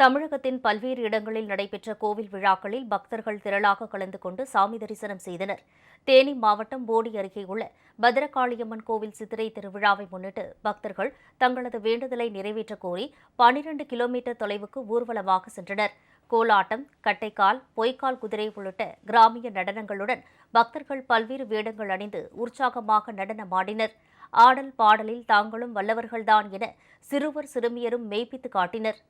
தமிழகத்தின் பல்வேறு இடங்களில் நடைபெற்ற கோவில் விழாக்களில் பக்தர்கள் திரளாக கலந்து கொண்டு சாமி தரிசனம் செய்தனர். தேனி மாவட்டம் போடி அருகே உள்ள பத்ரகாளியம்மன் கோவில் சித்திரை திருவிழாவை முன்னிட்டு பக்தர்கள் தங்களது வேண்டுதலை நிறைவேற்ற கோரி பனிரண்டு கிலோமீட்டர் தொலைவுக்கு ஊர்வலமாக சென்றனர். கோலாட்டம் கட்டைக்கால் பொய்க்கால் குதிரை உள்ளிட்ட கிராமிய நடனங்களுடன் பக்தர்கள் பல்வேறு வேடங்கள் அணிந்து உற்சாகமாக நடனமாடினர். ஆடல் பாடலில் தாங்களும் வல்லவர்கள்தான் என சிறுவர் சிறுமியரும் மெய்ப்பித்து காட்டினர்.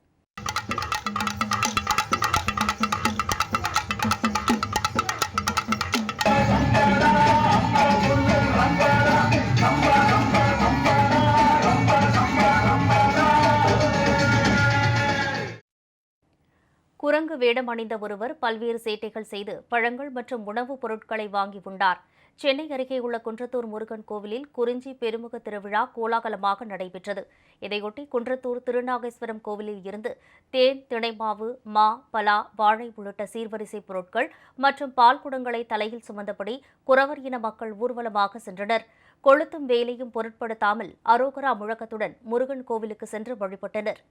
குரங்கு வேடம் அணிந்த ஒருவர் பல்வேறு சேட்டைகள் செய்து பழங்கள் மற்றும் உணவுப் பொருட்களை வாங்கி உண்டார். சென்னை அருகே உள்ள குன்றத்தூர் முருகன் கோவிலில் குறிஞ்சி பெருமுக திருவிழா கோலாகலமாக நடைபெற்றது. இதையொட்டி குன்றத்தூர் திருநாகேஸ்வரம் கோவிலில் இருந்து தேன் திணைமாவு மா பலா வாழை உள்ளிட்ட சீர்வரிசை பொருட்கள் மற்றும் பால் குடங்களை தலையில் சுமந்தபடி குறவர் இன மக்கள் ஊர்வலமாக சென்றனர். கொளுத்தும் வேலையும் பொருட்படுத்தாமல் அரோகரா முழக்கத்துடன் முருகன் கோவிலுக்கு சென்று வழிபட்டனர்.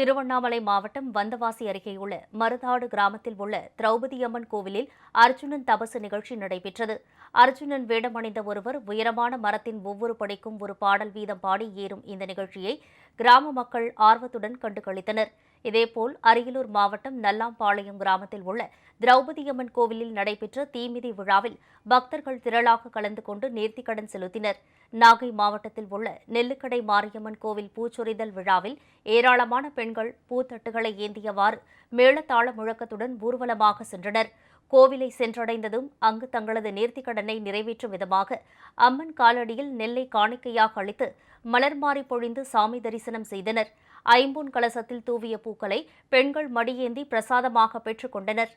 திருவண்ணாமலை மாவட்டம் வந்தவாசி அருகேயுள்ள மருதாடு கிராமத்தில் உள்ள திரௌபதியம்மன் கோவிலில் அர்ஜுனன் தபசு நிகழ்ச்சி நடைபெற்றது. அர்ஜுனன் வேடமணிந்த ஒருவர் உயரமான மரத்தின் ஒவ்வொரு படிக்கும் ஒரு பாடல் வீதம் பாடி ஏறும் இந்த நிகழ்ச்சியை கிராம மக்கள் ஆர்வத்துடன் கண்டுகளித்தனர். இதேபோல் அரியலூர் மாவட்டம் நல்லாம்பாளையம் கிராமத்தில் உள்ள திரௌபதியம்மன் கோவிலில் நடைபெற்ற தீமிதி விழாவில் பக்தர்கள் திரளாக கலந்து கொண்டு நேர்த்திக்கடன் செலுத்தினர். நாகை மாவட்டத்தில் உள்ள நெல்லுக்கடை மாரியம்மன் கோவில் பூச்சொரிதல் விழாவில் ஏராளமான பெண்கள் பூத்தட்டுகளை ஏந்தியவாறு மேளதாள முழக்கத்துடன் ஊர்வலமாக சென்றனர். கோவிலை சென்றடைந்ததும் அங்கு தங்களது நேர்த்திக்கடனை நிறைவேற்றும் விதமாக அம்மன் காலடியில் நெல்லை காணிக்கையாக அளித்து மலர்மாறி பொழிந்து சாமி தரிசனம் செய்தனர். ஐம்பொன் கலசத்தில் தூவிய பூக்களை பெண்கள் மடியேந்தி பிரசாதமாக பெற்றுக்கொண்டனர்